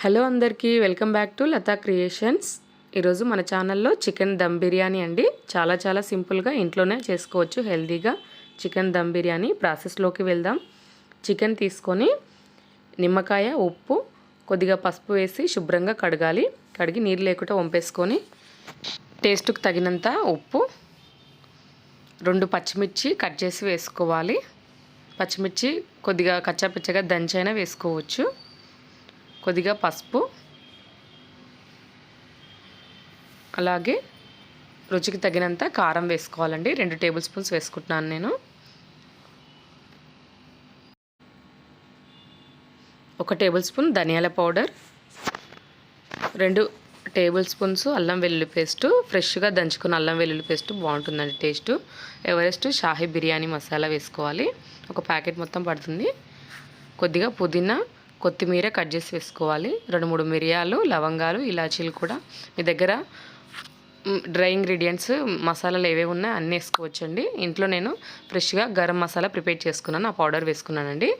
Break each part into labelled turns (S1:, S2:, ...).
S1: Hello అందరికీ welcome back to Latha creations. ఈరోజు మన ఛానల్లో చికెన్ దమ్ బిర్యానీ అండి. చాలా చాలా సింపుల్గా ఇంట్లోనే చేసుకోవచ్చు హెల్తీగా చికెన్ దమ్ బిర్యానీ. ప్రాసెస్లోకి వెళ్దాం. చికెన్ తీసుకొని నిమ్మకాయ ఉప్పు కొద్దిగా పసుపు వేసి శుభ్రంగా కడగాలి. కడిగి నీరు లేకుండా వంపేసుకొని టేస్ట్కి తగినంత ఉప్పు రెండు పచ్చిమిర్చి కట్ చేసి వేసుకోవాలి. పచ్చిమిర్చి కొద్దిగా కచ్చాపిచ్చగా దంచైనా వేసుకోవచ్చు. కొద్దిగా పసుపు. అలాగే రుచికి తగినంత కారం వేసుకోవాలండి. రెండు టేబుల్ స్పూన్స్ వేసుకుంటున్నాను నేను. ఒక టేబుల్ స్పూన్ ధనియాల పౌడర్. రెండు టేబుల్ స్పూన్స్ అల్లం వెల్లుల్లి పేస్టు. ఫ్రెష్గా దంచుకున్న అల్లం వెల్లుల్లి పేస్ట్ బాగుంటుందండి టేస్ట్. ఎవరెస్ట్ షాహీ బిర్యానీ మసాలా వేసుకోవాలి. ఒక ప్యాకెట్ మొత్తం పడుతుంది. కొద్దిగా పుదీనా కొత్తిమీర కట్ చేసి వేసుకోవాలి. రెండు మూడు మిరియాలు లవంగాలు ఇలాచీలు కూడా మీ దగ్గర డ్రై ఇంగ్రీడియంట్స్ మసాలాలు ఏవేవి ఉన్నాయో అన్నీ వేసుకోవచ్చండి. ఇంట్లో నేను ఫ్రెష్గా గరం మసాలా ప్రిపేర్ చేసుకున్నాను. ఆ పౌడర్ వేసుకున్నానండి.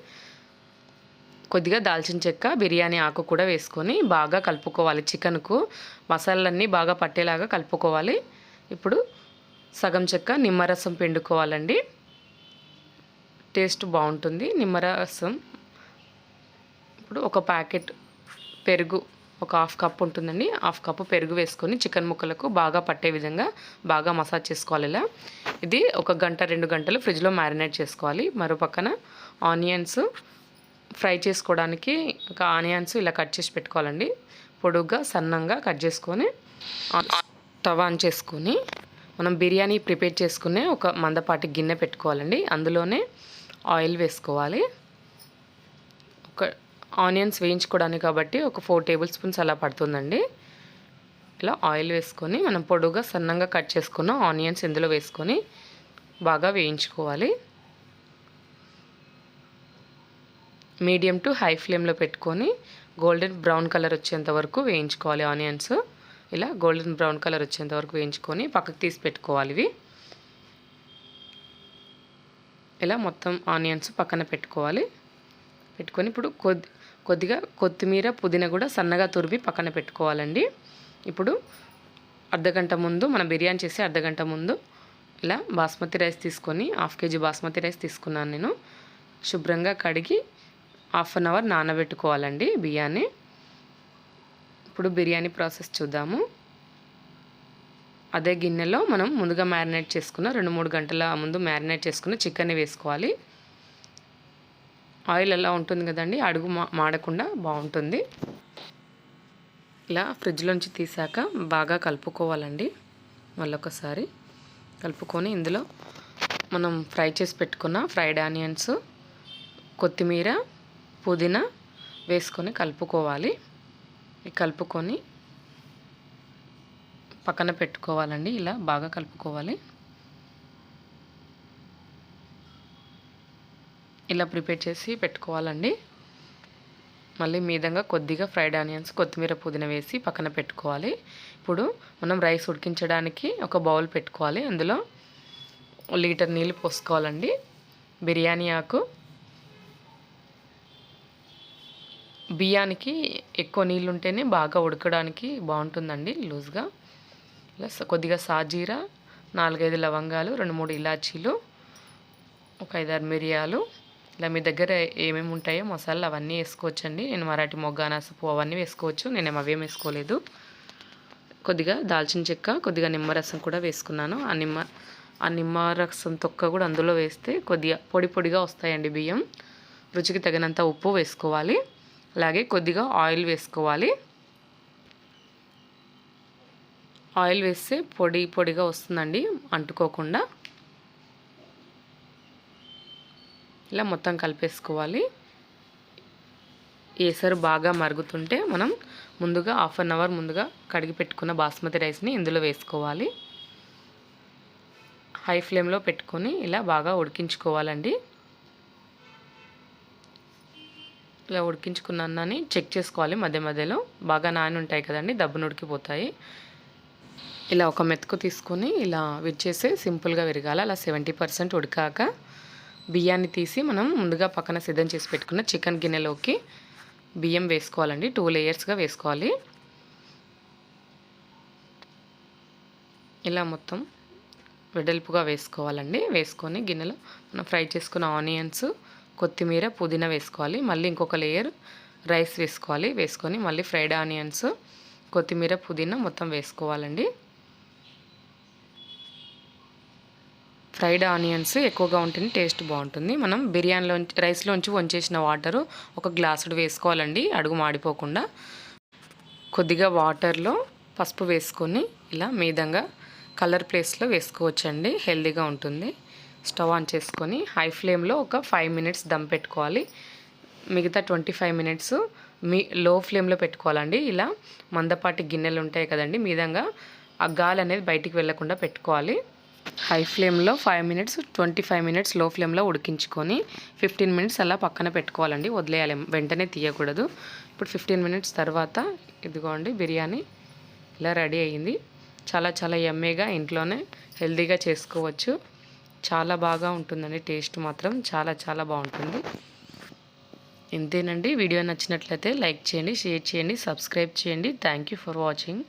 S1: కొద్దిగా దాల్చిన చెక్క బిర్యానీ ఆకు కూడా వేసుకొని బాగా కలుపుకోవాలి. చికెన్కు మసాలాలన్నీ బాగా పట్టేలాగా కలుపుకోవాలి. ఇప్పుడు సగం చెక్క నిమ్మరసం పిండుకోవాలండి. టేస్ట్ బాగుంటుంది. నిమ్మరసం ఇప్పుడు ఒక ప్యాకెట్ పెరుగు ఒక హాఫ్ కప్ ఉంటుందండి. హాఫ్ కప్ పెరుగు వేసుకొని చికెన్ ముక్కలకు బాగా పట్టే విధంగా బాగా మసాజ్ చేసుకోవాలి ఇలా. ఇది ఒక గంట రెండు గంటలు ఫ్రిడ్జ్లో మ్యారినేట్ చేసుకోవాలి. మరో పక్కన ఆనియన్స్ ఫ్రై చేసుకోవడానికి ఒక ఆనియన్స్ ఇలా కట్ చేసి పెట్టుకోవాలండి. పొడుగ్గా సన్నంగా కట్ చేసుకొని తవ ఆన్ చేసుకొని మనం బిర్యానీ ప్రిపేర్ చేసుకునే ఒక మందపాటి గిన్నె పెట్టుకోవాలండి. అందులోనే ఆయిల్ వేసుకోవాలి. ఒక ఆనియన్స్ వేయించుకోవడానికి కాబట్టి ఒక ఫోర్ టేబుల్ స్పూన్స్ అలా పడుతుందండి. ఇలా ఆయిల్ వేసుకొని మనం పొడుగా సన్నంగా కట్ చేసుకున్న ఆనియన్స్ ఇందులో వేసుకొని బాగా వేయించుకోవాలి. మీడియం టు హై ఫ్లేమ్లో పెట్టుకొని గోల్డెన్ బ్రౌన్ కలర్ వచ్చేంత వరకు వేయించుకోవాలి ఆనియన్స్. ఇలా గోల్డెన్ బ్రౌన్ కలర్ వచ్చేంత వరకు వేయించుకొని పక్కకు తీసి పెట్టుకోవాలి ఇవి. ఇలా మొత్తం ఆనియన్స్ పక్కన పెట్టుకోవాలి. పెట్టుకొని ఇప్పుడు కొద్ది కొద్దిగా కొత్తిమీర పుదీనా కూడా సన్నగా తురిపి పక్కన పెట్టుకోవాలండి. ఇప్పుడు అర్ధగంట ముందు మనం బిర్యానీ చేసి అర్ధగంట ముందు ఇలా బాస్మతి రైస్ తీసుకొని హాఫ్ కేజీ బాస్మతి రైస్ తీసుకున్నాను నేను. శుభ్రంగా కడిగి హాఫ్ అన్ అవర్ నానబెట్టుకోవాలండి బియ్యాన్ని. ఇప్పుడు బిర్యానీ ప్రాసెస్ చూద్దాము. అదే గిన్నెలో మనం ముందుగా మ్యారినేట్ చేసుకున్న రెండు మూడు గంటల ముందు మ్యారినేట్ చేసుకున్న చికెన్ వేసుకోవాలి. ఆయిల్ ఎలా ఉంటుంది కదండి అడుగు మా మాడకుండా బాగుంటుంది. ఇలా ఫ్రిడ్జ్లోంచి తీసాక బాగా కలుపుకోవాలండి. మళ్ళొకసారి కలుపుకొని ఇందులో మనం ఫ్రై చేసి పెట్టుకున్న ఫ్రైడ్ ఆనియన్స్ కొత్తిమీర పుదీనా వేసుకొని కలుపుకోవాలి. కలుపుకొని పక్కన పెట్టుకోవాలండి ఇలా బాగా కలుపుకోవాలి. ఇలా ప్రిపేర్ చేసి పెట్టుకోవాలండి. మళ్ళీ మీదంగా కొద్దిగా ఫ్రైడ్ ఆనియన్స్ కొత్తిమీర పుదీనా వేసి పక్కన పెట్టుకోవాలి. ఇప్పుడు మనం రైస్ ఉడికించడానికి ఒక బౌల్ పెట్టుకోవాలి. అందులో లీటర్ నీళ్ళు పోసుకోవాలండి. బిర్యానీ ఆకు. బియ్యానికి ఎక్కువ నీళ్ళు ఉంటేనే బాగా ఉడకడానికి బాగుంటుందండి లూజ్గా. ఇలా కొద్దిగా సాజీరా నాలుగైదు లవంగాలు రెండు మూడు ఇలాచీలు ఒక ఐదారు మిరియాలు ఇలా మీ దగ్గర ఏమేమి ఉంటాయో మసాలాలు అవన్నీ వేసుకోవచ్చండి. నేను మరాఠీ మొగ్గ అనాసపు అవన్నీ వేసుకోవచ్చు. నేనేం అవేం వేసుకోలేదు. కొద్దిగా దాల్చిన చెక్క కొద్దిగా నిమ్మరసం కూడా వేసుకున్నాను. ఆ నిమ్మ ఆ నిమ్మరసం తొక్క కూడా అందులో వేస్తే కొద్దిగా పొడి పొడిగా వస్తాయండి బియ్యం. రుచికి తగినంత ఉప్పు వేసుకోవాలి. అలాగే కొద్దిగా ఆయిల్ వేసుకోవాలి. ఆయిల్ వేస్తే పొడి పొడిగా వస్తుందండి అంటుకోకుండా. ఇలా మొత్తం కలిపేసుకోవాలి. ఏసరు బాగా మరుగుతుంటే మనం ముందుగా హాఫ్ అన్ అవర్ ముందుగా కడిగి పెట్టుకున్న బాస్మతి రైస్ని ఇందులో వేసుకోవాలి. హై ఫ్లేమ్లో పెట్టుకొని ఇలా బాగా ఉడికించుకోవాలండి. ఇలా ఉడికించుకున్న అన్నాన్ని చెక్ చేసుకోవాలి మధ్య మధ్యలో. బాగా నాని ఉంటాయి కదండి దబ్బును ఉడికిపోతాయి ఇలా ఒక మెతుకు తీసుకొని ఇలా విచ్చేసి సింపుల్గా విరగాలి. అలా సెవెంటీ పర్సెంట్ ఉడికాక బియ్యాన్ని తీసి మనం ముందుగా పక్కన సిద్ధం చేసి పెట్టుకున్న చికెన్ గిన్నెలోకి బియ్యం వేసుకోవాలండి. టూ లేయర్స్గా వేసుకోవాలి. ఇలా మొత్తం వెడల్పుగా వేసుకోవాలండి. వేసుకొని గిన్నెలో మనం ఫ్రై చేసుకున్న ఆనియన్స్ కొత్తిమీర పుదీనా వేసుకోవాలి. మళ్ళీ ఇంకొక లేయర్ రైస్ వేసుకోవాలి. వేసుకొని మళ్ళీ ఫ్రైడ్ ఆనియన్స్ కొత్తిమీర పుదీనా మొత్తం వేసుకోవాలండి. ఫ్రైడ్ ఆనియన్స్ ఎక్కువగా ఉంటేనే టేస్ట్ బాగుంటుంది. మనం బిర్యానీలో రైస్లోంచి వంచేసిన వాటరు ఒక గ్లాసుడు వేసుకోవాలండి అడుగు మాడిపోకుండా. కొద్దిగా వాటర్లో పసుపు వేసుకొని ఇలా మీదంగా కలర్ ప్లేస్లో వేసుకోవచ్చండి హెల్దీగా ఉంటుంది. స్టవ్ ఆన్ చేసుకొని హై ఫ్లేమ్లో ఒక ఫైవ్ మినిట్స్ దమ్ పెట్టుకోవాలి. మిగతా ట్వంటీ ఫైవ్ మినిట్స్ మీ లో ఫ్లేమ్లో పెట్టుకోవాలండి. ఇలా మందపాటి గిన్నెలు ఉంటాయి కదండి మీదంగా ఆ గాలి అనేది బయటికి వెళ్ళకుండా పెట్టుకోవాలి. హై ఫ్లేమ్లో ఫైవ్ మినిట్స్ ట్వంటీ ఫైవ్ మినిట్స్లో ఫ్లేమ్లో ఉడికించుకొని ఫిఫ్టీన్ మినిట్స్ అలా పక్కన పెట్టుకోవాలండి. వదిలేయాలి వెంటనే తీయకూడదు. ఇప్పుడు ఫిఫ్టీన్ మినిట్స్ తర్వాత ఇదిగోండి బిర్యానీ ఇలా రెడీ అయ్యింది చాలా చాలా ఎమ్మీగా ఇంట్లోనే హెల్తీగా చేసుకోవచ్చు. చాలా బాగా ఉంటుందండి టేస్ట్ మాత్రం చాలా చాలా బాగుంటుంది. ఇంతేనండి వీడియో నచ్చినట్లయితే లైక్ చేయండి షేర్ చేయండి సబ్స్క్రైబ్ చేయండి. Thank you for watching.